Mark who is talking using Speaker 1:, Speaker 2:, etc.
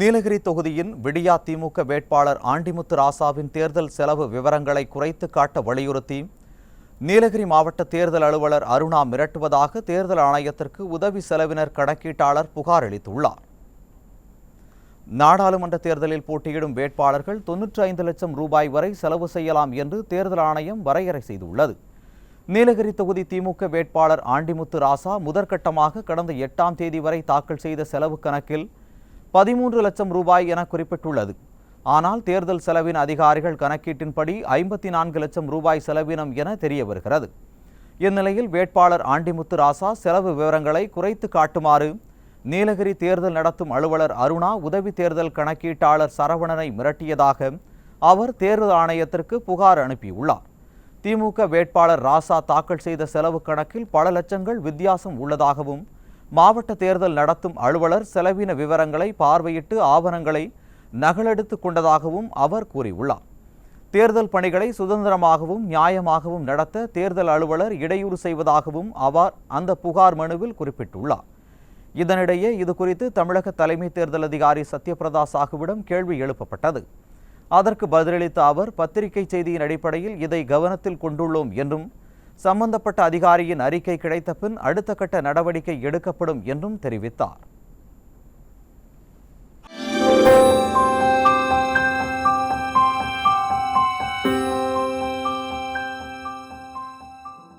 Speaker 1: நீலகிரி தொகுதியின் விடியா திமுக வேட்பாளர் ஆண்டிமுத்து ராசாவின் தேர்தல் செலவு விவரங்களை குறைத்து காட்ட வலியுறுத்தி நீலகிரி மாவட்ட தேர்தல் அலுவலர் அருணா மிரட்டுவதாக தேர்தல் ஆணையத்திற்கு உதவி செலவினர் கணக்கீட்டாளர் புகார் அளித்துள்ளார். நாடாளுமன்ற தேர்தலில் போட்டியிடும் வேட்பாளர்கள் தொன்னூற்றி ஐந்து லட்சம் ரூபாய் வரை செலவு செய்யலாம் என்று தேர்தல் ஆணையம் வரையறை செய்துள்ளது. நீலகிரி தொகுதி திமுக வேட்பாளர் ஆண்டிமுத்து ராசா முதற்கட்டமாக கடந்த எட்டாம் தேதி வரை தாக்கல் செய்த செலவு கணக்கில் பதிமூன்று லட்சம் ரூபாய் என குறிப்பிட்டுள்ளது. ஆனால் தேர்தல் செலவின அதிகாரிகள் கணக்கீட்டின்படி ஐம்பத்தி நான்கு லட்சம் ரூபாய் செலவினம் என தெரிய வருகிறது இந்நிலையில் வேட்பாளர் ஆண்டிமுத்து ராசா செலவு விவரங்களை குறைத்து காட்டுமாறு நீலகிரி தேர்தல் நடத்தும் அலுவலர் அருணா உதவி தேர்தல் கணக்கீட்டாளர் சரவணனை மிரட்டியதாக அவர் தேர்தல் ஆணையத்திற்கு புகார் அனுப்பியுள்ளார். திமுக வேட்பாளர் ராசா தாக்கல் செய்த செலவு கணக்கில் பல லட்சங்கள் வித்தியாசம் உள்ளதாகவும் மாவட்ட தேர்தல் நடத்தும் அலுவலர் செலவின விவரங்களை பார்வையிட்டு ஆவணங்களை நகலெடுத்து கொண்டதாகவும் அவர் கூறியுள்ளார். தேர்தல் பணிகளை சுதந்திரமாகவும் நியாயமாகவும் நடத்த தேர்தல் அலுவலர் இடையூறு செய்வதாகவும் அவர் அந்த புகார் மனுவில் குறிப்பிட்டுள்ளார். இதனிடையே இது குறித்து தமிழக தலைமை தேர்தல் அதிகாரி சத்யபிரதா சாகுவிடம் கேள்வி எழுப்பப்பட்டது. அதற்கு பதிலளித்த அவர் பத்திரிகை செய்தியின் அடிப்படையில் இதை கவனத்தில் கொண்டுள்ளோம் என்றும் சம்பந்தப்பட்ட அதிகாரியின் அறிக்கை கிடைத்த பின் அடுத்த கட்ட நடவடிக்கை எடுக்கப்படும் என்றும் தெரிவித்தார்.